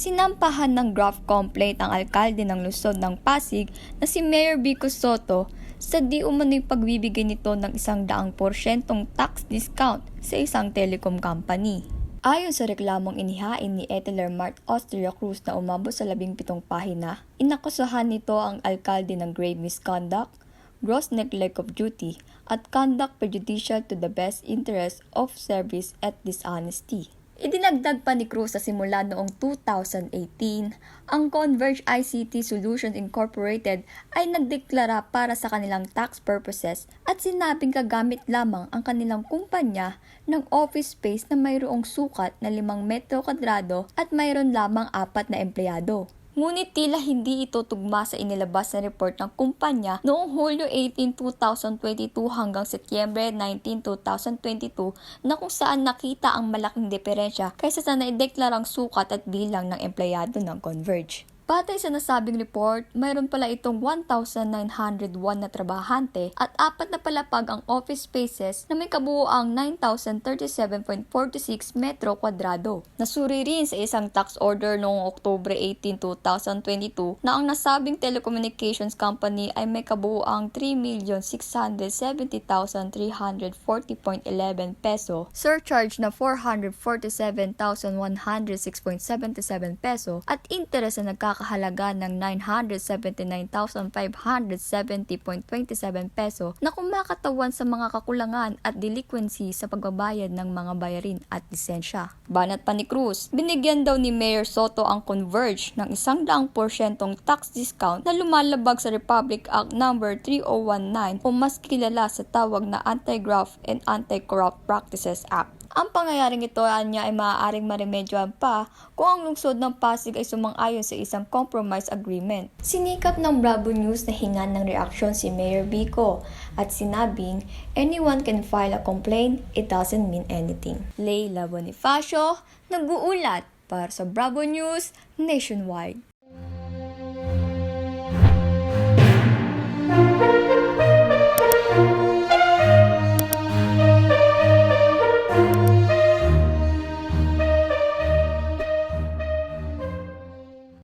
Sinampahan ng graft complaint ang alkalde ng Luzon ng Pasig na si Mayor Vico Soto sa di umano'y pagbibigay nito ng isang daang porsyentong tax discount sa isang telecom company. Ayon sa reklamong inihain ni Eteler Mart Austria Cruz na umabot sa labing pitong pahina, inakusahan nito ang alkalde ng grave misconduct, gross neglect of duty, at conduct prejudicial to the best interest of service at dishonesty. Idinagdag pa ni Cruz sa simula noong 2018, ang Converge ICT Solutions Incorporated ay nagdeklara para sa kanilang tax purposes at sinabing gagamit lamang ang kanilang kumpanya ng office space na mayroong sukat na 5 metro kwadrado at mayroon lamang apat na empleyado. Ngunit tila hindi ito tugma sa inilabas na report ng kumpanya noong Hulyo 18, 2022 hanggang Setyembre 19, 2022 na kung saan nakita ang malaking diferensya kaysa sa naideklarang sukat at bilang ng empleyado ng Converge. Batay sa nasabing report, mayroon pala itong 1,901 na trabahante at apat na palapag ang office spaces na may kabuoang 9,037.46 metro kwadrado. Nasuri rin sa isang tax order noong Oktubre 18, 2022 na ang nasabing telecommunications company ay may kabuoang 3,670,340.11 peso, surcharge na 447,106.77 peso at interest na nagkakahalaga ng 979,570.27 peso na kumakatawan sa mga kakulangan at delinquency sa pagbabayad ng mga bayarin at lisensya. Banat pa ni Cruz, binigyan daw ni Mayor Soto ang Converge ng isang daang porsyentong tax discount na lumalabag sa Republic Act No. 3019 o mas kilala sa tawag na Anti-Graft and Anti-Corrupt Practices Act. Ang pangyayaring ito niya ay maaaring maremedyohan pa kung ang lungsod ng Pasig ay sumang-ayon sa isang compromise agreement. Sinikap ng Bravo News na hingan ng reaksyon si Mayor Bico at sinabing, anyone can file a complaint, it doesn't mean anything. Leila Bonifacio, nag-uulat para sa Bravo News Nationwide.